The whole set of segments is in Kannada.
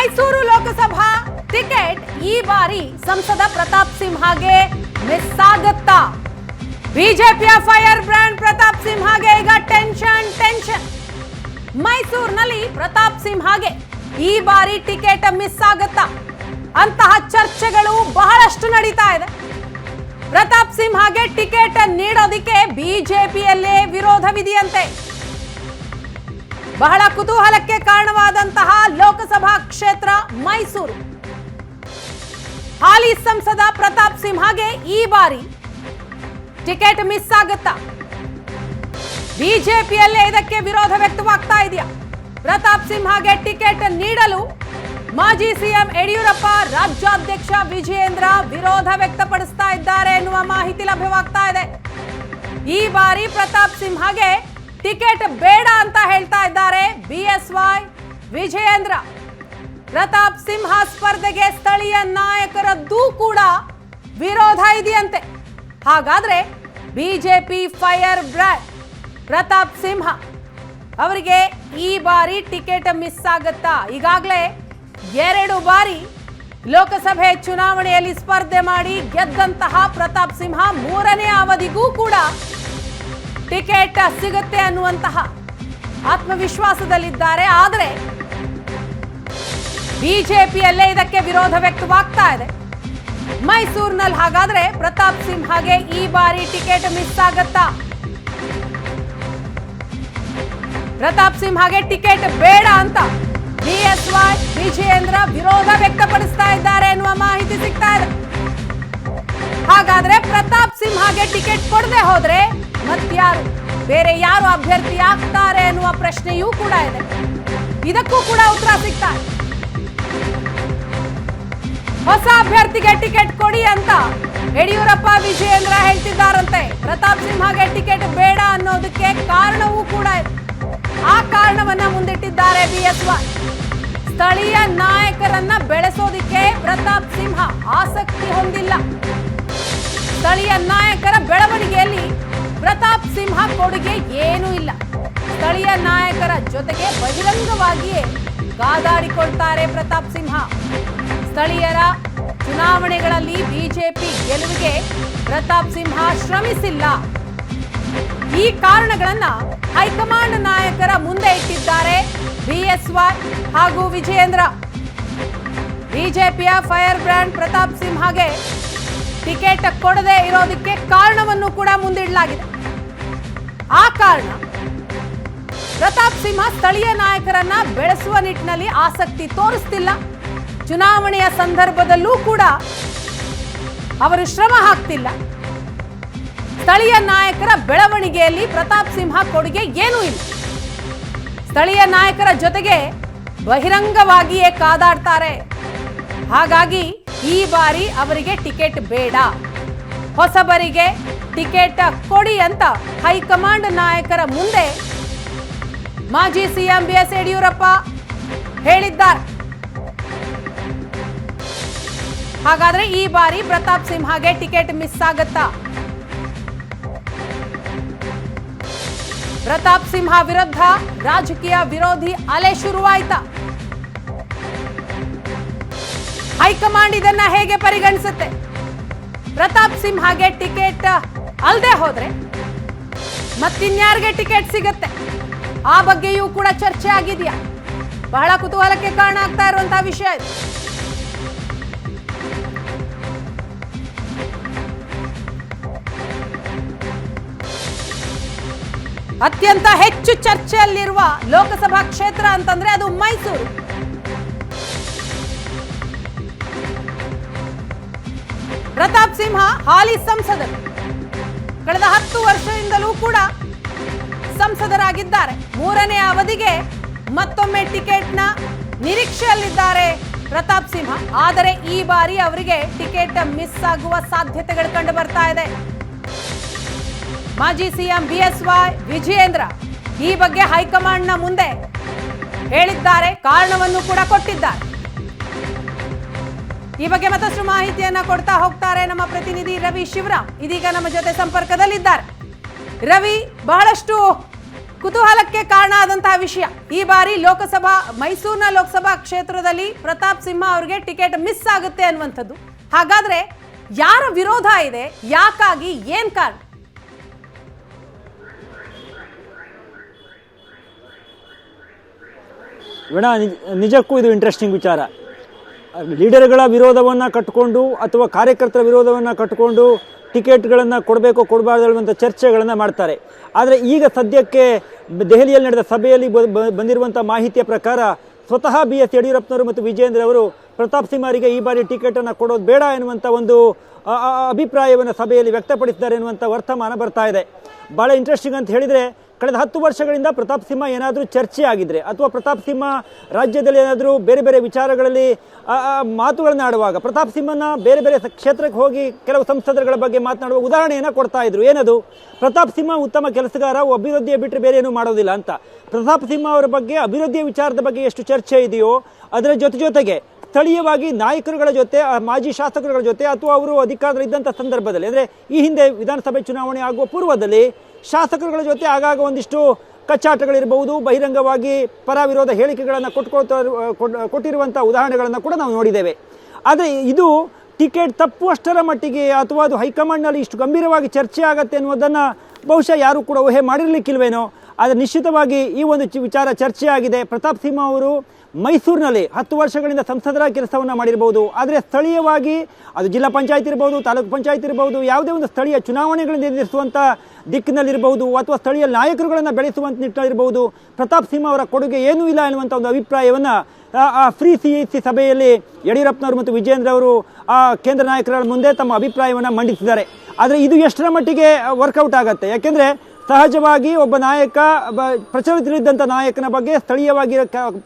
ಮೈಸೂರು ಲೋಕಸಭಾ ಟಿಕೆಟ್ ಈ ಬಾರಿ ಸಂಸದ ಪ್ರತಾಪ್ ಸಿಂಹಗೆ ಮಿಸ್ ಆಗತ್ತಾ? ಬಿಜೆಪಿಯ ಫೈರ್ ಬ್ರ್ಯಾಂಡ್ ಪ್ರತಾಪ್ ಸಿಂಹಗೆ ಈಗ ಟೆನ್ಷನ್ ಟೆನ್ಷನ್. ಮೈಸೂರಿನಲ್ಲಿ ಪ್ರತಾಪ್ ಸಿಂಹಗೆ ಈ ಬಾರಿ ಟಿಕೆಟ್ ಮಿಸ್ ಆಗತ್ತಾ? ಅಂತಹ ಚರ್ಚೆಗಳು ಬಹಳಷ್ಟು ನಡೀತಾ ಇದೆ. ಪ್ರತಾಪ್ ಸಿಂಹಗೆ ಟಿಕೆಟ್ ನೀಡೋದಿಕ್ಕೆ ಬಿಜೆಪಿಯಲ್ಲೇ ವಿರೋಧವಿದೆಯಂತೆ. ಬಹಳ ಕುತೂಹಲಕ್ಕೆ ಕಾರಣವಾದಂತಹ ಲೋಕಸಭಾ ಕ್ಷೇತ್ರ ಮೈಸೂರು. ಹಾಲಿ ಸಂಸದ ಪ್ರತಾಪ್ ಸಿಂಹಗೆ ಈ ಬಾರಿ ಟಿಕೆಟ್ ಮಿಸ್ ಆಗುತ್ತಾ? ಬಿಜೆಪಿಯಲ್ಲೇ ಇದಕ್ಕೆ ವಿರೋಧ ವ್ಯಕ್ತವಾಗ್ತಾ ಇದೆಯಾ? ಪ್ರತಾಪ್ ಸಿಂಹಗೆ ಟಿಕೆಟ್ ನೀಡಲು ಮಾಜಿ ಸಿಎಂ ಯಡಿಯೂರಪ್ಪ ರಾಜ್ಯಾಧ್ಯಕ್ಷ ವಿಜಯೇಂದ್ರ ವಿರೋಧ ವ್ಯಕ್ತಪಡಿಸ್ತಾ ಇದ್ದಾರೆ ಎನ್ನುವ ಮಾಹಿತಿ ಲಭ್ಯವಾಗ್ತಾ ಇದೆ. ಈ ಬಾರಿ ಪ್ರತಾಪ್ ಸಿಂಹಗೆ ಟಿಕೆಟ್ ಬೇಡ ಅಂತ ಹೇಳ್ತಾ ಇದ್ದಾರೆ ಬಿಎಸ್ವೈ ವಿಜಯೇಂದ್ರ. ಪ್ರತಾಪ್ ಸಿಂಹ ಸ್ಪರ್ಧೆಗೆ ಸ್ಥಳೀಯ ನಾಯಕರದ್ದು ಕೂಡ ವಿರೋಧ ಇದೆಯಂತೆ. ಹಾಗಾದ್ರೆ BJP fire brand Pratap Simha ಅವರಿಗೆ ಈ ಬಾರಿ ಟಿಕೆಟ್ ಮಿಸ್ ಆಗುತ್ತಾ? ಈಗಾಗಲೇ ಎರಡು ಬಾರಿ ಲೋಕಸಭೆ ಚುನಾವಣೆಯಲ್ಲಿ ಸ್ಪರ್ಧೆ ಮಾಡಿ ಗೆದ್ದಂತಹ ಪ್ರತಾಪ್ ಸಿಂಹ ಮೂರನೇ ಅವಧಿಗೂ ಕೂಡ ಟಿಕೆಟ್ ಸಿಗುತ್ತೆ ಅನ್ನುವಂತಹ ಆತ್ಮವಿಶ್ವಾಸದಲ್ಲಿದ್ದಾರೆ. ಆದರೆ ಬಿಜೆಪಿಯಲ್ಲೇ ಇದಕ್ಕೆ ವಿರೋಧ ವ್ಯಕ್ತವಾಗ್ತಾ ಇದೆ. ಮೈಸೂರಿನಲ್ಲಿ ಹಾಗಾದ್ರೆ ಪ್ರತಾಪ್ ಸಿಂಹಗೆ ಈ ಬಾರಿ ಟಿಕೆಟ್ ಮಿಸ್ ಆಗತ್ತಾ? ಪ್ರತಾಪ್ ಸಿಂಹಗೆ ಟಿಕೆಟ್ ಬೇಡ ಅಂತ ಬಿಎಸ್ವೈ ವಿಜಯೇಂದ್ರ ವಿರೋಧ ವ್ಯಕ್ತಪಡಿಸ್ತಾ ಇದ್ದಾರೆ ಎನ್ನುವ ಮಾಹಿತಿ ಸಿಗ್ತಾ ಇದೆ. ಹಾಗಾದ್ರೆ ಪ್ರತಾಪ್ ಸಿಂಹಗೆ ಟಿಕೆಟ್ ಕೊಡದೆ ಹೋದ್ರೆ ಮತ್ಯಾರು? ಬೇರೆ ಯಾರು ಅಭ್ಯರ್ಥಿ ಆಗ್ತಾರೆ ಎನ್ನುವ ಪ್ರಶ್ನೆಯೂ ಕೂಡ ಇದೆ. ಇದಕ್ಕೂ ಕೂಡ ಉತ್ತರ ಸಿಗ್ತಾ ಇದೆ ಹೊಸ ಅಭ್ಯರ್ಥಿಗೆ ಟಿಕೆಟ್ ಕೊಡಿ ಅಂತ ಯಡಿಯೂರಪ್ಪ, ವಿಜಯೇಂದ್ರ ಹೇಳ್ತಿದ್ದಾರಂತೆ. ಪ್ರತಾಪ್ ಸಿಂಹಗೆ ಟಿಕೆಟ್ ಬೇಡ ಅನ್ನೋದಕ್ಕೆ ಕಾರಣವೂ ಕೂಡ ಇದೆ. ಆ ಕಾರಣವನ್ನ ಮುಂದಿಟ್ಟಿದ್ದಾರೆ ಬಿ ಎಸ್ ವೈ ಸ್ಥಳೀಯ ನಾಯಕರನ್ನ ಬೆಳೆಸೋದಿಕ್ಕೆ ಪ್ರತಾಪ್ ಸಿಂಹ ಆಸಕ್ತಿ ಹೊಂದಿಲ್ಲ. ಸ್ಥಳೀಯ ನಾಯಕರ ಬೆಳವಣಿಗೆಯಲ್ಲಿ ಪ್ರತಾಪ್ ಸಿಂಹ ಕೊಡುಗೆ ಏನೂ ಇಲ್ಲ. ಸ್ಥಳೀಯ ನಾಯಕರ ಜೊತೆಗೆ ಬಹಿರಂಗವಾಗಿಯೇ ಕಾದಾಡಿಕೊಳ್ತಾರೆ ಪ್ರತಾಪ್ ಸಿಂಹ. ಸ್ಥಳೀಯರ ಚುನಾವಣೆಗಳಲ್ಲಿ ಬಿಜೆಪಿ ಗೆಲುವಿಗೆ ಪ್ರತಾಪ್ ಸಿಂಹ ಶ್ರಮಿಸಿಲ್ಲ. ಈ ಕಾರಣಗಳನ್ನ ಹೈಕಮಾಂಡ್ ನಾಯಕರ ಮುಂದೆ ಇಟ್ಟಿದ್ದಾರೆ ಬಿಎಸ್ವೈ ಹಾಗೂ ವಿಜಯೇಂದ್ರ. ಬಿಜೆಪಿಯ ಫೈರ್ ಬ್ರ್ಯಾಂಡ್ ಪ್ರತಾಪ್ ಸಿಂಹಗೆ ಟಿಕೆಟ್ ಕೊಡದೆ ಇರೋದಕ್ಕೆ ಕಾರಣವನ್ನು ಕೂಡ ಮುಂದಿಡಲಾಗಿದೆ. ಆ ಕಾರಣ. ಪ್ರತಾಪ್ ಸಿಂಹ ಸ್ಥಳೀಯ ನಾಯಕರನ್ನ ಬೆಳೆಸುವ ನಿಟ್ಟಿನಲ್ಲಿ ಆಸಕ್ತಿ ತೋರಿಸ್ತಿಲ್ಲ. ಚುನಾವಣೆಯ ಸಂದರ್ಭದಲ್ಲೂ ಕೂಡ ಅವರು ಶ್ರಮ ಹಾಕ್ತಿಲ್ಲ. ಸ್ಥಳೀಯ ನಾಯಕರ ಬೆಳವಣಿಗೆಯಲ್ಲಿ ಪ್ರತಾಪ್ ಸಿಂಹ ಕೊಡುಗೆ ಏನೂ ಇಲ್ಲ. ಸ್ಥಳೀಯ ನಾಯಕರ ಜೊತೆಗೆ ಬಹಿರಂಗವಾಗಿಯೇ ಕಾದಾಡ್ತಾರೆ. ಹಾಗಾಗಿ ಈ ಬಾರಿ ಅವರಿಗೆ ಟಿಕೆಟ್ ಬೇಡ. ಹೊಸಬರಿಗೆ ಟಿಕೆಟ್ ಕೊಡಿ ಅಂತ ಹೈಕಮಾಂಡ್ ನಾಯಕರ ಮುಂದೆ ಮಾಜಿ ಸಿಎಂ ಬಿ ಎಸ್ ಯಡಿಯೂರಪ್ಪ ಹೇಳಿದ್ದಾರೆ. ಹಾಗಾದ್ರೆ ಈ ಬಾರಿ ಪ್ರತಾಪ್ ಸಿಂಹಗೆ ಟಿಕೆಟ್ ಮಿಸ್ ಆಗತ್ತಾ? ಪ್ರತಾಪ್ ಸಿಂಹ ವಿರುದ್ಧ ರಾಜಕೀಯ ವಿರೋಧಿ ಅಲೆ ಶುರುವಾಯ್ತಾ? ಹೈಕಮಾಂಡ್ ಇದನ್ನ ಹೇಗೆ ಪರಿಗಣಿಸುತ್ತೆ? ಪ್ರತಾಪ್ ಸಿಂಹಗೆ ಟಿಕೆಟ್ ಅಲ್ಲದೆ ಹೋದ್ರೆ ಮತ್ತಿನ್ಯಾರಿಗೆ ಟಿಕೆಟ್ ಸಿಗುತ್ತೆ? ಆ ಬಗ್ಗೆಯೂ ಕೂಡ ಚರ್ಚೆ ಆಗಿದೆಯಾ? ಬಹಳ ಕುತೂಹಲಕ್ಕೆ ಕಾರಣ ಆಗ್ತಾ ಇರುವಂತಹ ವಿಷಯ ಇದು. ಅತ್ಯಂತ ಹೆಚ್ಚು ಚರ್ಚೆಯಲ್ಲಿರುವ ಲೋಕಸಭಾ ಕ್ಷೇತ್ರ ಅಂತಂದ್ರೆ ಅದು ಮೈಸೂರು. ಪ್ರತಾಪ್ ಸಿಂಹ ಹಾಲಿ ಸಂಸದರು. ಕಳೆದ ಹತ್ತು ವರ್ಷದಿಂದಲೂ ಕೂಡ ಸಂಸದರಾಗಿದ್ದಾರೆ. ಮೂರನೇ ಅವಧಿಗೆ ಮತ್ತೊಮ್ಮೆ ಟಿಕೆಟ್ನ ನಿರೀಕ್ಷೆಯಲ್ಲಿದ್ದಾರೆ ಪ್ರತಾಪ್ ಸಿಂಹ. ಆದರೆ ಈ ಬಾರಿ ಅವರಿಗೆ ಟಿಕೆಟ್ ಮಿಸ್ ಆಗುವ ಸಾಧ್ಯತೆಗಳು ಕಂಡು ಬರ್ತಾ ಇದೆ. ಮಾಜಿ ಸಿಎಂ ಬಿಎಸ್ವೈ ವಿಜಯೇಂದ್ರ ಈ ಬಗ್ಗೆ ಹೈಕಮಾಂಡ್ನ ಮುಂದೆ ಹೇಳಿದ್ದಾರೆ. ಕಾರಣವನ್ನು ಕೂಡ ಕೊಟ್ಟಿದ್ದಾರೆ. ಈ ಬಗ್ಗೆ ಮತ್ತಷ್ಟು ಮಾಹಿತಿಯನ್ನ ಕೊಡ್ತಾ ಹೋಗ್ತಾರೆ ನಮ್ಮ ಪ್ರತಿನಿಧಿ ರವಿ ಶಿವರಾಮ್. ಇದೀಗ ನಮ್ಮ ಜೊತೆ ಸಂಪರ್ಕದಲ್ಲಿದ್ದಾರೆ. ರವಿ, ಬಹಳಷ್ಟು ಕುತೂಹಲಕ್ಕೆ ಕಾರಣ ಆದಂತಹ ವಿಷಯ. ಈ ಬಾರಿ ಲೋಕಸಭಾ, ಮೈಸೂರಿನ ಲೋಕಸಭಾ ಕ್ಷೇತ್ರದಲ್ಲಿ ಪ್ರತಾಪ್ ಸಿಂಹ ಅವರಿಗೆ ಟಿಕೆಟ್ ಮಿಸ್ ಆಗುತ್ತೆ ಅನ್ನುವಂಥದ್ದು. ಹಾಗಾದ್ರೆ ಯಾರ ವಿರೋಧ ಇದೆ? ಯಾಕಾಗಿ? ಏನ್ ಕಾರಣ? ವೀಣಾ ನಿಜಕ್ಕೂ ಇದು ಇಂಟ್ರೆಸ್ಟಿಂಗ್ ವಿಚಾರ. ಲೀಡರ್ಗಳ ವಿರೋಧವನ್ನು ಕಟ್ಟಿಕೊಂಡು ಅಥವಾ ಕಾರ್ಯಕರ್ತರ ವಿರೋಧವನ್ನು ಕಟ್ಟಿಕೊಂಡು ಟಿಕೆಟ್ಗಳನ್ನು ಕೊಡಬೇಕು ಕೊಡಬಾರ್ದು ಹೇಳುವಂಥ ಚರ್ಚೆಗಳನ್ನು ಮಾಡ್ತಾರೆ. ಆದರೆ ಈಗ ಸದ್ಯಕ್ಕೆ ದೆಹಲಿಯಲ್ಲಿ ನಡೆದ ಸಭೆಯಲ್ಲಿ ಬಂದಿರುವಂಥ ಮಾಹಿತಿಯ ಪ್ರಕಾರ ಸ್ವತಃ ಬಿ ಎಸ್ ಯಡಿಯೂರಪ್ಪನವರು ಮತ್ತು ವಿಜಯೇಂದ್ರ ಅವರು ಪ್ರತಾಪ್ ಸಿಂಹರಿಗೆ ಈ ಬಾರಿ ಟಿಕೆಟನ್ನು ಕೊಡೋದು ಬೇಡ ಎನ್ನುವಂಥ ಒಂದು ಅಭಿಪ್ರಾಯವನ್ನು ಸಭೆಯಲ್ಲಿ ವ್ಯಕ್ತಪಡಿಸಿದ್ದಾರೆ ಎನ್ನುವಂಥ ವರ್ತಮಾನ ಬರ್ತಾ ಇದೆ. ಭಾಳ ಇಂಟ್ರೆಸ್ಟಿಂಗ್ ಅಂತ ಹೇಳಿದರೆ, ಕಳೆದ ಹತ್ತು ವರ್ಷಗಳಿಂದ ಪ್ರತಾಪ್ ಸಿಂಹ ಏನಾದರೂ ಚರ್ಚೆ ಆಗಿದ್ರೆ, ಅಥವಾ ಪ್ರತಾಪ್ ಸಿಂಹ ರಾಜ್ಯದಲ್ಲಿ ಏನಾದರೂ ಬೇರೆ ಬೇರೆ ವಿಚಾರಗಳಲ್ಲಿ ಮಾತುಗಳನ್ನ ಆಡುವಾಗ, ಪ್ರತಾಪ್ ಸಿಂಹನ ಬೇರೆ ಬೇರೆ ಕ್ಷೇತ್ರಕ್ಕೆ ಹೋಗಿ ಕೆಲವು ಸಂಸದರುಗಳ ಬಗ್ಗೆ ಮಾತನಾಡುವ ಉದಾಹರಣೆಯನ್ನು ಕೊಡ್ತಾ ಇದ್ರು. ಏನದು? ಪ್ರತಾಪ್ ಸಿಂಹ ಉತ್ತಮ ಕೆಲಸಗಾರ ಅಭಿವೃದ್ಧಿಯ ಬಿಟ್ಟರೆ ಬೇರೆ ಏನೂ ಮಾಡೋದಿಲ್ಲ ಅಂತ. ಪ್ರತಾಪ್ ಸಿಂಹ ಅವರ ಬಗ್ಗೆ, ಅಭಿವೃದ್ಧಿಯ ವಿಚಾರದ ಬಗ್ಗೆ ಎಷ್ಟು ಚರ್ಚೆ ಇದೆಯೋ, ಅದರ ಜೊತೆ ಜೊತೆಗೆ ಸ್ಥಳೀಯವಾಗಿ ನಾಯಕರುಗಳ ಜೊತೆ ಮಾಜಿ ಶಾಸಕರುಗಳ ಜೊತೆ ಅಥವಾ ಅವರು ಅಧಿಕಾರದಲ್ಲಿ ಇದ್ದಂಥ ಸಂದರ್ಭದಲ್ಲಿ, ಅಂದರೆ ಈ ಹಿಂದೆ ವಿಧಾನಸಭೆ ಚುನಾವಣೆ ಆಗುವ ಪೂರ್ವದಲ್ಲಿ ಶಾಸಕರುಗಳ ಜೊತೆ ಆಗಾಗ ಒಂದಿಷ್ಟು ಕಚ್ಚಾಟಗಳಿರಬಹುದು, ಬಹಿರಂಗವಾಗಿ ಪರ ವಿರೋಧ ಹೇಳಿಕೆಗಳನ್ನು ಕೊಟ್ಕೊಳ್ತಾ ಕೊಟ್- ಕೊಟ್ಟಿರುವಂಥ ಉದಾಹರಣೆಗಳನ್ನು ಕೂಡ ನಾವು ನೋಡಿದ್ದೇವೆ. ಆದರೆ ಇದು ಟಿಕೆಟ್ ತಪ್ಪುವಷ್ಟರ ಮಟ್ಟಿಗೆ ಅಥವಾ ಅದು ಹೈಕಮಾಂಡ್ನಲ್ಲಿ ಇಷ್ಟು ಗಂಭೀರವಾಗಿ ಚರ್ಚೆ ಆಗತ್ತೆ ಅನ್ನೋದನ್ನು ಬಹುಶಃ ಯಾರೂ ಕೂಡ ಊಹೆ ಮಾಡಿರಲಿಕ್ಕಿಲ್ವೇನೋ? ಆದರೆ ನಿಶ್ಚಿತವಾಗಿ ಈ ಒಂದು ವಿಚಾರ ಚರ್ಚೆಯಾಗಿದೆ. ಪ್ರತಾಪ್ ಸಿಂಹ ಅವರು ಮೈಸೂರಿನಲ್ಲಿ ಹತ್ತು ವರ್ಷಗಳಿಂದ ಸಂಸದರ ಕೆಲಸವನ್ನು ಮಾಡಿರ್ಬೋದು. ಆದರೆ ಸ್ಥಳೀಯವಾಗಿ ಅದು ಜಿಲ್ಲಾ ಪಂಚಾಯತ್ ಇರಬಹುದು ತಾಲೂಕು ಪಂಚಾಯತ್ ಇರಬಹುದು ಯಾವುದೇ ಒಂದು ಸ್ಥಳೀಯ ಚುನಾವಣೆಗಳನ್ನು ನಿರ್ಧರಿಸುವಂಥ ದಿಕ್ಕಿನಲ್ಲಿರ್ಬೋದು ಅಥವಾ ಸ್ಥಳೀಯ ನಾಯಕರುಗಳನ್ನು ಬೆಳೆಸುವಂಥ ನಿಟ್ಟಿನಲ್ಲಿರ್ಬೋದು. ಪ್ರತಾಪ್ ಸಿಂಹ ಅವರ ಕೊಡುಗೆ ಏನೂ ಇಲ್ಲ ಎನ್ನುವಂಥ ಒಂದು ಅಭಿಪ್ರಾಯವನ್ನು, ಆ ಫ್ರೀ ಸಿ ಸಿ ಸಭೆಯಲ್ಲಿ ಯಡಿಯೂರಪ್ಪನವರು ಮತ್ತು ವಿಜೇಂದ್ರ ಅವರು, ಆ, ಕೇಂದ್ರ ನಾಯಕರ ಮುಂದೆ ತಮ್ಮ ಅಭಿಪ್ರಾಯವನ್ನು ಮಂಡಿಸಿದ್ದಾರೆ. ಆದರೆ ಇದು ಎಷ್ಟರ ಮಟ್ಟಿಗೆ ವರ್ಕೌಟ್ ಆಗುತ್ತೆ? ಯಾಕೆಂದರೆ ಸಹಜವಾಗಿ ಒಬ್ಬ ನಾಯಕ ಪ್ರಚಲಿತರಿದ್ದಂಥ ನಾಯಕನ ಬಗ್ಗೆ ಸ್ಥಳೀಯವಾಗಿ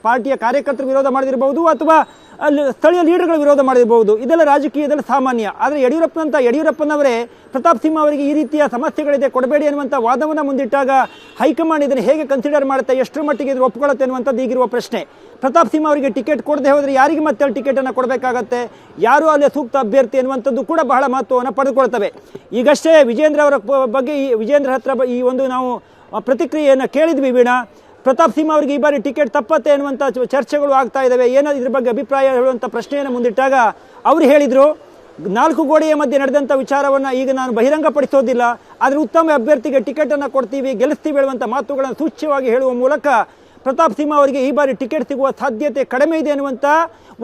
ಪಾರ್ಟಿಯ ಕಾರ್ಯಕರ್ತರು ವಿರೋಧ ಮಾಡದಿರಬಹುದು ಅಥವಾ ಅಲ್ಲಿ ಸ್ಥಳೀಯ ಲೀಡರ್ಗಳು ವಿರೋಧ ಮಾಡಿರಬಹುದು. ಇದೆಲ್ಲ ರಾಜಕೀಯದಲ್ಲಿ ಸಾಮಾನ್ಯ. ಆದರೆ ಯಡಿಯೂರಪ್ಪನಂತ ಯಡಿಯೂರಪ್ಪನವರೇ, ಪ್ರತಾಪ್ ಸಿಂಹ ಅವರಿಗೆ ಈ ರೀತಿಯ ಸಮಸ್ಯೆಗಳಿದೆ, ಕೊಡಬೇಡಿ ಅನ್ನುವಂಥ ವಾದವನ್ನು ಮುಂದಿಟ್ಟಾಗ ಹೈಕಮಾಂಡ್ ಇದನ್ನು ಹೇಗೆ ಕನ್ಸಿಡರ್ ಮಾಡುತ್ತೆ, ಎಷ್ಟರ ಮಟ್ಟಿಗೆ ಇದು ಒಪ್ಕೊಳ್ಳುತ್ತೆ ಅನ್ನುವಂಥದ್ದು ಈಗಿರುವ ಪ್ರಶ್ನೆ. ಪ್ರತಾಪ್ ಸಿಂಹ ಅವರಿಗೆ ಟಿಕೆಟ್ ಕೊಡದೆ ಹೋದರೆ ಯಾರಿಗೆ ಮತ್ತೆ ಅಲ್ಲಿ ಟಿಕೆಟನ್ನು ಕೊಡಬೇಕಾಗತ್ತೆ? ಯಾರು ಅಲ್ಲಿ ಸೂಕ್ತ ಅಭ್ಯರ್ಥಿ ಅನ್ನುವಂಥದ್ದು ಕೂಡ ಬಹಳ ಮಹತ್ವವನ್ನು ಪಡೆದುಕೊಳ್ತವೆ. ಈಗಷ್ಟೇ ವಿಜೇಂದ್ರ ಅವರ ಬಗ್ಗೆ ಈ ವಿಜೇಂದ್ರ ಹತ್ರ ಈ ಒಂದು ನಾವು ಪ್ರತಿಕ್ರಿಯೆಯನ್ನು ಕೇಳಿದ್ವಿ ವೀಣಾ. ಪ್ರತಾಪ್ ಸಿಂಹ ಅವರಿಗೆ ಈ ಬಾರಿ ಟಿಕೆಟ್ ತಪ್ಪತ್ತೆ ಅನ್ನುವಂಥ ಚರ್ಚೆಗಳು ಆಗ್ತಾ ಇದ್ದಾವೆ ಏನೋ ಇದ್ರ ಬಗ್ಗೆ ಅಭಿಪ್ರಾಯ ಹೇಳುವಂಥ ಪ್ರಶ್ನೆಯನ್ನು ಮುಂದಿಟ್ಟಾಗ ಅವರು ಹೇಳಿದರು, ನಾಲ್ಕು ಗೋಡೆಯ ಮಧ್ಯೆ ನಡೆದಂಥ ವಿಚಾರವನ್ನು ಈಗ ನಾನು ಬಹಿರಂಗಪಡಿಸೋದಿಲ್ಲ, ಆದರೆ ಉತ್ತಮ ಅಭ್ಯರ್ಥಿಗೆ ಟಿಕೆಟನ್ನು ಕೊಡ್ತೀವಿ, ಗೆಲ್ಲಿಸ್ತೀವಿ ಹೇಳುವಂಥ ಮಾತುಗಳನ್ನು ಸೂಚ್ಯವಾಗಿ ಹೇಳುವ ಮೂಲಕ ಪ್ರತಾಪ್ ಸಿಂಹ ಅವರಿಗೆ ಈ ಬಾರಿ ಟಿಕೆಟ್ ಸಿಗುವ ಸಾಧ್ಯತೆ ಕಡಿಮೆ ಇದೆ ಅನ್ನುವಂಥ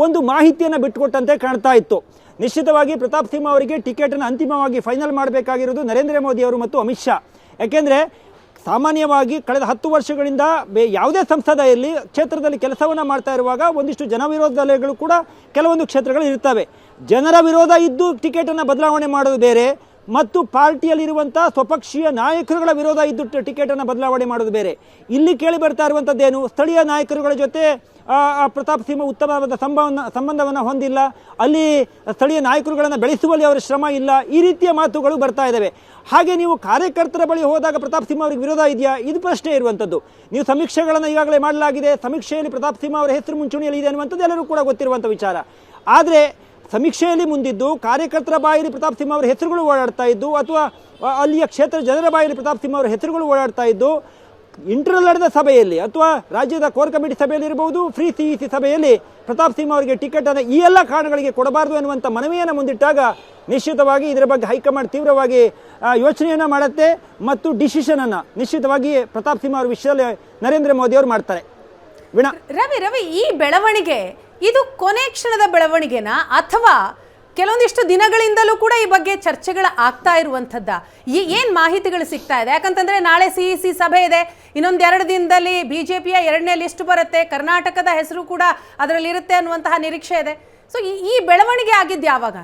ಒಂದು ಮಾಹಿತಿಯನ್ನು ಬಿಟ್ಟುಕೊಟ್ಟಂತೆ ಕಾಣ್ತಾ ಇತ್ತು. ನಿಶ್ಚಿತವಾಗಿ ಪ್ರತಾಪ್ ಸಿಂಹ ಅವರಿಗೆ ಟಿಕೆಟನ್ನು ಅಂತಿಮವಾಗಿ ಫೈನಲ್ ಮಾಡಬೇಕಾಗಿರುವುದು ನರೇಂದ್ರ ಮೋದಿ ಅವರು ಮತ್ತು ಅಮಿತ್ ಶಾ. ಯಾಕೆಂದರೆ ಸಾಮಾನ್ಯವಾಗಿ ಕಳೆದ ಹತ್ತು ವರ್ಷಗಳಿಂದ ಬೇ ಯಾವುದೇ ಸಂಸದ ಇರಲಿ ಕ್ಷೇತ್ರದಲ್ಲಿ ಕೆಲಸವನ್ನು ಮಾಡ್ತಾ ಇರುವಾಗ ಒಂದಿಷ್ಟು ಜನವಿರೋಧ ಅಲೆಗಳು ಕೂಡ ಕೆಲವೊಂದು ಕ್ಷೇತ್ರಗಳು ಇರ್ತವೆ ಜನರ ವಿರೋಧ ಇದ್ದು ಟಿಕೆಟನ್ನು ಬದಲಾವಣೆ ಮಾಡೋದು ಬೇರೆ. ಮತ್ತು ಪಾರ್ಟಿಯಲ್ಲಿರುವಂಥ ಸ್ವಪಕ್ಷೀಯ ನಾಯಕರುಗಳ ವಿರೋಧ ಇದ್ದು ಟಿಕೆಟನ್ನು ಬದಲಾವಣೆ ಮಾಡೋದು ಬೇರೆ. ಇಲ್ಲಿ ಕೇಳಿ ಬರ್ತಾ ಇರುವಂಥದ್ದೇನು? ಸ್ಥಳೀಯ ನಾಯಕರುಗಳ ಜೊತೆ ಪ್ರತಾಪ್ ಸಿಂಹ ಉತ್ತಮವಾದ ಸಂಬಂಧ ಸಂಬಂಧವನ್ನು ಹೊಂದಿಲ್ಲ. ಅಲ್ಲಿ ಸ್ಥಳೀಯ ನಾಯಕರುಗಳನ್ನು ಬೆಳೆಸುವಲ್ಲಿ ಅವರ ಶ್ರಮ ಇಲ್ಲ. ಈ ರೀತಿಯ ಮಾತುಗಳು ಬರ್ತಾ ಇದ್ದಾವೆ ಹಾಗೆ ನೀವು ಕಾರ್ಯಕರ್ತರ ಬಳಿ ಹೋದಾಗ ಪ್ರತಾಪ್ ಸಿಂಹ ಅವರಿಗೆ ವಿರೋಧ ಇದೆಯಾ? ಇದು ಪ್ರಶ್ನೆ ಇರುವಂಥದ್ದು. ನೀವು ಸಮೀಕ್ಷೆಗಳನ್ನು ಈಗಾಗಲೇ ಮಾಡಲಾಗಿದೆ. ಸಮೀಕ್ಷೆಯಲ್ಲಿ ಪ್ರತಾಪ್ ಸಿಂಹ ಅವರ ಹೆಸರು ಮುಂಚೂಣಿಯಲ್ಲಿ ಇದೆ ಅನ್ನುವಂಥದ್ದು ಎಲ್ಲರೂ ಕೂಡ ಗೊತ್ತಿರುವಂಥ ವಿಚಾರ. ಆದರೆ ಸಮೀಕ್ಷೆಯಲ್ಲಿ ಮುಂದಿದ್ದು ಕಾರ್ಯಕರ್ತರ ಬಾಯಲ್ಲಿ ಪ್ರತಾಪ್ ಸಿಂಹ ಅವರ ಹೆಸರುಗಳು ಓಡಾಡ್ತಾ ಇದ್ದು ಅಥವಾ ಅಲ್ಲಿಯ ಕ್ಷೇತ್ರ ಜನರ ಬಾಯಲ್ಲಿ ಪ್ರತಾಪ್ ಸಿಂಹ ಅವರ ಹೆಸರುಗಳು ಓಡಾಡ್ತಾ ಇದ್ದು ಇಂಟರ್ನಲ್ ನಡೆದ ಸಭೆಯಲ್ಲಿ ಅಥವಾ ರಾಜ್ಯದ ಕೋರ್ ಕಮಿಟಿ ಸಭೆಯಲ್ಲಿ ಇರಬಹುದು, ಫ್ರೀ ಸಿ ಸಿ ಸಭೆಯಲ್ಲಿ ಪ್ರತಾಪ್ ಸಿಂಹ ಅವರಿಗೆ ಟಿಕೆಟ್ ಅನ್ನು ಈ ಎಲ್ಲ ಕಾರಣಗಳಿಗೆ ಕೊಡಬಾರದು ಎನ್ನುವಂಥ ಮನವಿಯನ್ನು ಮುಂದಿಟ್ಟಾಗ ನಿಶ್ಚಿತವಾಗಿ ಇದರ ಬಗ್ಗೆ ಹೈಕಮಾಂಡ್ ತೀವ್ರವಾಗಿ ಯೋಚನೆಯನ್ನು ಮಾಡುತ್ತೆ ಮತ್ತು ಡಿಸಿಷನನ್ನು ನಿಶ್ಚಿತವಾಗಿ ಪ್ರತಾಪ್ ಸಿಂಹ ಅವರ ವಿಷಯದಲ್ಲಿ ನರೇಂದ್ರ ಮೋದಿ ಅವರು ಮಾಡ್ತಾರೆ. ವೀಣಾ ರವಿ ರವಿ, ಈ ಬೆಳವಣಿಗೆ ಇದು ಕೊನೆ ಕ್ಷಣದ ಬೆಳವಣಿಗೆನಾ? ಅಥವಾ ಕೆಲವೊಂದಿಷ್ಟು ದಿನಗಳಿಂದಲೂ ಕೂಡ ಈ ಬಗ್ಗೆ ಚರ್ಚೆಗಳು ಆಗ್ತಾ ಇರುವಂಥದ್ದ? ಈ ಏನು ಮಾಹಿತಿಗಳು ಸಿಗ್ತಾ ಇದೆ? ಯಾಕಂತಂದ್ರೆ ನಾಳೆ ಸಿ ಸಿ ಸಭೆ ಇದೆ. ಇನ್ನೊಂದ್ ಎರಡು ದಿನದಲ್ಲಿ ಪಿಯ ಎರಡನೇ ಲಿಸ್ಟ್ ಬರುತ್ತೆ. ಕರ್ನಾಟಕದ ಹೆಸರು ಕೂಡ ಅದರಲ್ಲಿ ಇರುತ್ತೆ ಅನ್ನುವಂತಹ ನಿರೀಕ್ಷೆ ಇದೆ. ಸೊ ಈ ಬೆಳವಣಿಗೆ ಆಗಿದ್ದು ಯಾವಾಗ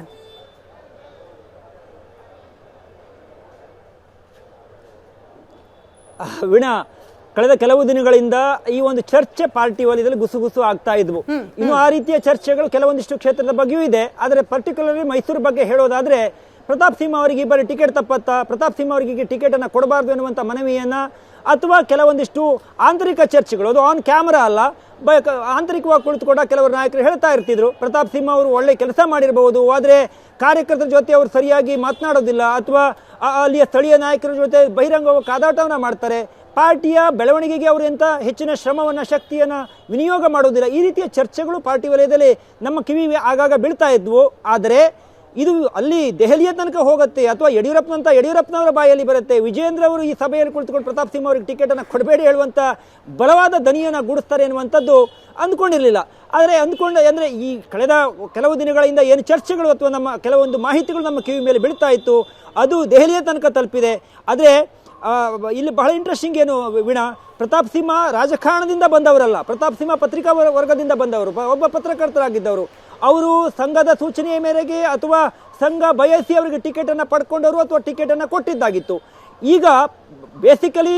ಕಳೆದ ಕೆಲವು ದಿನಗಳಿಂದ ಈ ಒಂದು ಚರ್ಚೆ ಪಾರ್ಟಿ ವಲಯದಲ್ಲಿ ಗುಸುಗುಸು ಆಗ್ತಾ ಇದ್ವು. ಇನ್ನು ಆ ರೀತಿಯ ಚರ್ಚೆಗಳು ಕೆಲವೊಂದಿಷ್ಟು ಕ್ಷೇತ್ರದ ಬಗ್ಗೆಯೂ ಇದೆ. ಆದರೆ ಪರ್ಟಿಕ್ಯುಲರ್ಲಿ ಮೈಸೂರು ಬಗ್ಗೆ ಹೇಳೋದಾದ್ರೆ ಪ್ರತಾಪ್ ಸಿಂಹ ಅವರಿಗೆ ಈ ಬಾರಿ ಟಿಕೆಟ್ ತಪ್ಪತ್ತಾ ಪ್ರತಾಪ್ ಸಿಂಹ ಅವರಿಗೆ ಟಿಕೆಟ್ ಅನ್ನ ಕೊಡಬಾರ್ದು ಎನ್ನುವಂಥ ಮನವಿಯನ್ನ ಅಥವಾ ಕೆಲವೊಂದಿಷ್ಟು ಆಂತರಿಕ ಚರ್ಚೆಗಳು ಅದು ಆನ್ ಕ್ಯಾಮರಾ ಅಲ್ಲ ಆಂತರಿಕವಾಗಿ ಕುಳಿತುಕೊಂಡ ಕೆಲವರು ನಾಯಕರು ಹೇಳ್ತಾ ಇರ್ತಿದ್ರು ಪ್ರತಾಪ್ ಸಿಂಹ ಅವರು ಒಳ್ಳೆ ಕೆಲಸ ಮಾಡಿರಬಹುದು ಆದರೆ ಕಾರ್ಯಕರ್ತರ ಜೊತೆ ಅವರು ಸರಿಯಾಗಿ ಮಾತನಾಡೋದಿಲ್ಲ ಅಥವಾ ಅಲ್ಲಿಯ ಸ್ಥಳೀಯ ನಾಯಕರ ಜೊತೆ ಬಹಿರಂಗವಾಗಿ ಕಾದಾಟವನ್ನು ಮಾಡ್ತಾರೆ. ಪಾರ್ಟಿಯ ಬೆಳವಣಿಗೆಗೆ ಅವರು ಎಂಥ ಹೆಚ್ಚಿನ ಶ್ರಮವನ್ನು, ಶಕ್ತಿಯನ್ನು ವಿನಿಯೋಗ ಮಾಡೋದಿಲ್ಲ. ಈ ರೀತಿಯ ಚರ್ಚೆಗಳು ಪಾರ್ಟಿ ವಲಯದಲ್ಲಿ ನಮ್ಮ ಕಿವಿ ಆಗಾಗ ಬೀಳ್ತಾ ಇದ್ವು. ಆದರೆ ಇದು ಅಲ್ಲಿ ದೆಹಲಿಯ ತನಕ ಹೋಗುತ್ತೆ ಅಥವಾ ಯಡಿಯೂರಪ್ಪನಂತ ಯಡಿಯೂರಪ್ಪನವರ ಬಾಯಲ್ಲಿ ಬರುತ್ತೆ. ವಿಜೇಂದ್ರ ಅವರು ಈ ಸಭೆಯಲ್ಲಿ ಕುಳಿತುಕೊಂಡು ಪ್ರತಾಪ್ ಸಿಂಹ ಅವರಿಗೆ ಟಿಕೆಟನ್ನು ಕೊಡಬೇಡಿ ಹೇಳುವಂಥ ಬಲವಾದ ದನಿಯನ್ನು ಗುಡಿಸ್ತಾರೆ ಎನ್ನುವಂಥದ್ದು ಅಂದ್ಕೊಂಡಿರಲಿಲ್ಲ. ಆದರೆ ಅಂದ್ಕೊಂಡ ಅಂದರೆ ಈ ಕಳೆದ ಕೆಲವು ದಿನಗಳಿಂದ ಏನು ಚರ್ಚೆಗಳು ಅಥವಾ ನಮ್ಮ ಕೆಲವೊಂದು ಮಾಹಿತಿಗಳು ನಮ್ಮ ಕಿವಿ ಮೇಲೆ ಬೀಳ್ತಾ ಇತ್ತು. ಅದು ದೆಹಲಿಯ ತನಕ ತಲುಪಿದೆ. ಆದರೆ ಇಲ್ಲಿ ಬಹಳ ಇಂಟ್ರೆಸ್ಟಿಂಗ್ ಏನು ವೀಣಾ? ಪ್ರತಾಪ್ ಸಿಂಹ ರಾಜಕಾರಣದಿಂದ ಬಂದವರಲ್ಲ. ಪ್ರತಾಪ್ ಸಿಂಹ ಪತ್ರಿಕಾ ವರ್ಗದಿಂದ ಬಂದವರು. ಒಬ್ಬ ಪತ್ರಕರ್ತರಾಗಿದ್ದವರು. ಅವರು ಸಂಘದ ಸೂಚನೆಯ ಮೇರೆಗೆ ಅಥವಾ ಸಂಘ ಬಯಸಿ ಅವರಿಗೆ ಟಿಕೆಟನ್ನು ಪಡ್ಕೊಂಡವರು ಅಥವಾ ಟಿಕೆಟನ್ನು ಕೊಟ್ಟಿದ್ದಾಗಿತ್ತು. ಈಗ ಬೇಸಿಕಲಿ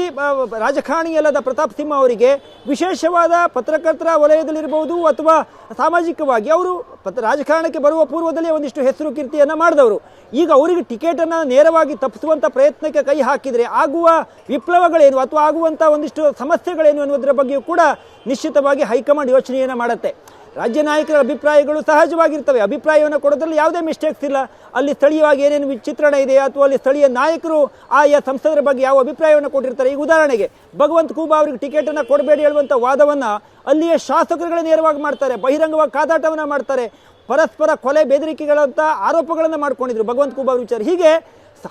ರಾಜಕಾರಣಿಯಲ್ಲದ ಪ್ರತಾಪ್ ಸಿಂಹ ಅವರಿಗೆ ವಿಶೇಷವಾದ ಪತ್ರಕರ್ತರ ವಲಯದಲ್ಲಿರ್ಬೋದು ಅಥವಾ ಸಾಮಾಜಿಕವಾಗಿ ಅವರು ಪತ್ ರಾಜಕಾರಣಕ್ಕೆ ಬರುವ ಪೂರ್ವದಲ್ಲಿ ಒಂದಿಷ್ಟು ಹೆಸರು ಕೀರ್ತಿಯನ್ನು ಮಾಡಿದವರು. ಈಗ ಅವರಿಗೆ ಟಿಕೆಟನ್ನು ನೇರವಾಗಿ ತಪ್ಪಿಸುವಂಥ ಪ್ರಯತ್ನಕ್ಕೆ ಕೈ ಹಾಕಿದರೆ ಆಗುವ ವಿಪ್ಲವಗಳೇನು ಅಥವಾ ಆಗುವಂಥ ಒಂದಿಷ್ಟು ಸಮಸ್ಯೆಗಳೇನು ಅನ್ನೋದರ ಬಗ್ಗೆಯೂ ಕೂಡ ನಿಶ್ಚಿತವಾಗಿ ಹೈಕಮಾಂಡ್ ಯೋಚನೆಯನ್ನು ಮಾಡುತ್ತೆ. ರಾಜ್ಯ ನಾಯಕರ ಅಭಿಪ್ರಾಯಗಳು ಸಹಜವಾಗಿರ್ತವೆ. ಅಭಿಪ್ರಾಯವನ್ನು ಕೊಡೋದ್ರಲ್ಲಿ ಯಾವುದೇ ಮಿಸ್ಟೇಕ್ಸ್ ಇಲ್ಲ. ಅಲ್ಲಿ ಸ್ಥಳೀಯವಾಗಿ ಏನೇನು ವಿಚಿತ್ರಣ ಇದೆ ಅಥವಾ ಅಲ್ಲಿ ಸ್ಥಳೀಯ ನಾಯಕರು ಆಯಾ ಸಂಸದರ ಬಗ್ಗೆ ಯಾವ ಅಭಿಪ್ರಾಯವನ್ನು ಕೊಟ್ಟಿರ್ತಾರೆ. ಈಗ ಉದಾಹರಣೆಗೆ, ಭಗವಂತ ಕೂಬ ಅವರಿಗೆ ಟಿಕೆಟನ್ನು ಕೊಡಬೇಡಿ ಹೇಳುವಂಥ ವಾದವನ್ನು ಅಲ್ಲಿಯ ಶಾಸಕರುಗಳೇ ನೇರವಾಗಿ ಮಾಡ್ತಾರೆ. ಬಹಿರಂಗವಾಗಿ ಕಾದಾಟವನ್ನು ಮಾಡ್ತಾರೆ. ಪರಸ್ಪರ ಕೊಲೆ ಬೆದರಿಕೆಗಳಂತ ಆರೋಪಗಳನ್ನು ಮಾಡ್ಕೊಂಡಿದ್ರು. ಭಗವಂತ ಖೂಬ್ ಅವರ ವಿಚಾರ. ಹೀಗೆ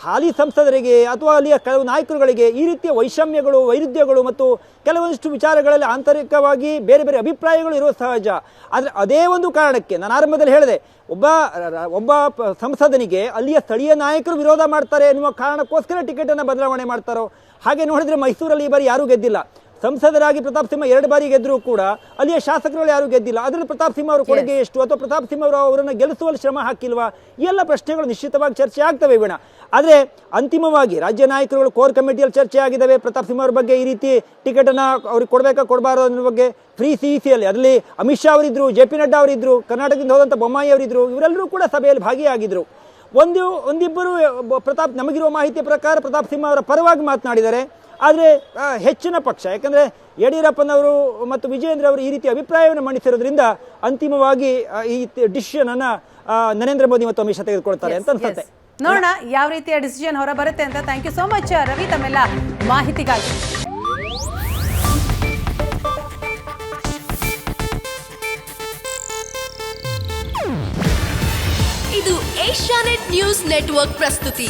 ಹಾಲಿ ಸಂಸದರಿಗೆ ಅಥವಾ ಅಲ್ಲಿಯ ಕೆಲವು ನಾಯಕರುಗಳಿಗೆ ಈ ರೀತಿಯ ವೈಷಮ್ಯಗಳು, ವೈರುಧ್ಯಗಳು ಮತ್ತು ಕೆಲವೊಂದಿಷ್ಟು ವಿಚಾರಗಳಲ್ಲಿ ಆಂತರಿಕವಾಗಿ ಬೇರೆ ಬೇರೆ ಅಭಿಪ್ರಾಯಗಳು ಇರುವ ಸಹಜ. ಆದರೆ ಅದೇ ಒಂದು ಕಾರಣಕ್ಕೆ ನಾನು ಆರಂಭದಲ್ಲಿ ಹೇಳಿದೆ, ಒಬ್ಬ ಒಬ್ಬ ಸಂಸದನಿಗೆ ಅಲ್ಲಿಯ ಸ್ಥಳೀಯ ನಾಯಕರು ವಿರೋಧ ಮಾಡ್ತಾರೆ ಎನ್ನುವ ಕಾರಣಕ್ಕೋಸ್ಕರ ಟಿಕೆಟನ್ನು ಬದಲಾವಣೆ ಮಾಡ್ತಾರೋ, ಹಾಗೆ ನೋಡಿದ್ರೆ ಮೈಸೂರಲ್ಲಿ ಈ ಬಾರಿ ಯಾರೂ ಗೆದ್ದಿಲ್ಲ. ಸಂಸದರಾಗಿ ಪ್ರತಾಪ್ ಸಿಂಹ ಎರಡು ಬಾರಿ ಗೆದ್ದರೂ ಕೂಡ ಅಲ್ಲಿಯ ಶಾಸಕರುಗಳು ಯಾರು ಗೆದ್ದಿಲ್ಲ. ಅದರಲ್ಲಿ ಪ್ರತಾಪ್ ಸಿಂಹ ಅವರು ಕೊಡುಗೆ ಎಷ್ಟು? ಅಥವಾ ಪ್ರತಾಪ್ ಸಿಂಹ ಅವರು ಅವರನ್ನು ಗೆಲ್ಲಿಸುವಲ್ಲಿ ಶ್ರಮ ಹಾಕಿಲ್ವಾ? ಎಲ್ಲ ಪ್ರಶ್ನೆಗಳು ನಿಶ್ಚಿತವಾಗಿ ಚರ್ಚೆ ಆಗ್ತವೆ ವೀಣ. ಆದರೆ ಅಂತಿಮವಾಗಿ ರಾಜ್ಯ ನಾಯಕರುಗಳು ಕೋರ್ ಕಮಿಟಿಯಲ್ಲಿ ಚರ್ಚೆ ಆಗಿದ್ದಾವೆ. ಪ್ರತಾಪ್ ಸಿಂಹ ಅವರ ಬಗ್ಗೆ ಈ ರೀತಿ ಟಿಕೆಟನ್ನು ಅವ್ರಿಗೆ ಕೊಡಬೇಕಾ ಕೊಡಬಾರದು ಅನ್ನೋ ಬಗ್ಗೆ ಫ್ರೀ ಸಿ ಇ ಸಿಯಲ್ಲಿ ಅದರಲ್ಲಿ ಅಮಿತ್ ಶಾ ಅವರಿದ್ದರು ಜೆ ಪಿ ನಡ್ಡಾ ಅವರಿದ್ದರು ಕರ್ನಾಟಕದಿಂದ ಹೋದಂಥ ಬೊಮ್ಮಾಯಿ ಅವರಿದ್ದರು ಇವರೆಲ್ಲರೂ ಕೂಡ ಸಭೆಯಲ್ಲಿ ಭಾಗಿಯಾಗಿದ್ದರು ಒಂದು ಒಂದಿಬ್ಬರು ಪ್ರತಾಪ್ ನಮಗಿರುವ ಮಾಹಿತಿಯ ಪ್ರಕಾರ ಪ್ರತಾಪ್ ಸಿಂಹ ಅವರ ಪರವಾಗಿ ಮಾತನಾಡಿದ್ದಾರೆ. ಆದರೆ ಹೆಚ್ಚಿನ ಪಕ್ಷ ಯಾಕಂದರೆ ಯಡಿಯೂರಪ್ಪನವರು ಮತ್ತು ವಿಜಯೇಂದ್ರ ಅವರು ಈ ರೀತಿ ಅಭಿಪ್ರಾಯವನ್ನು ಮಂಡಿಸಿರೋದ್ರಿಂದ ಅಂತಿಮವಾಗಿ ಈ ಡಿಸಿಷನ್ ಅನ್ನ ನರೇಂದ್ರ ಮೋದಿ ಮತ್ತು ಅಮಿತ್ ಶಾ ತೆಗೆದುಕೊಳ್ತಾರೆ ಅಂತ ಅನ್ಸುತ್ತೆ. ನೋಡೋಣ ಯಾವ ರೀತಿಯ ಡಿಸಿಷನ್ ಹೊರ ಬರುತ್ತೆ ಅಂತ. Thank you so much Ravi ತಮ್ಮೆಲ್ಲ ಮಾಹಿತಿಗಾಗಿ. ಇದು ಏಷ್ಯಾನೆಟ್ ನ್ಯೂಸ್ ನೆಟ್ವರ್ಕ್ ಪ್ರಸ್ತುತಿ.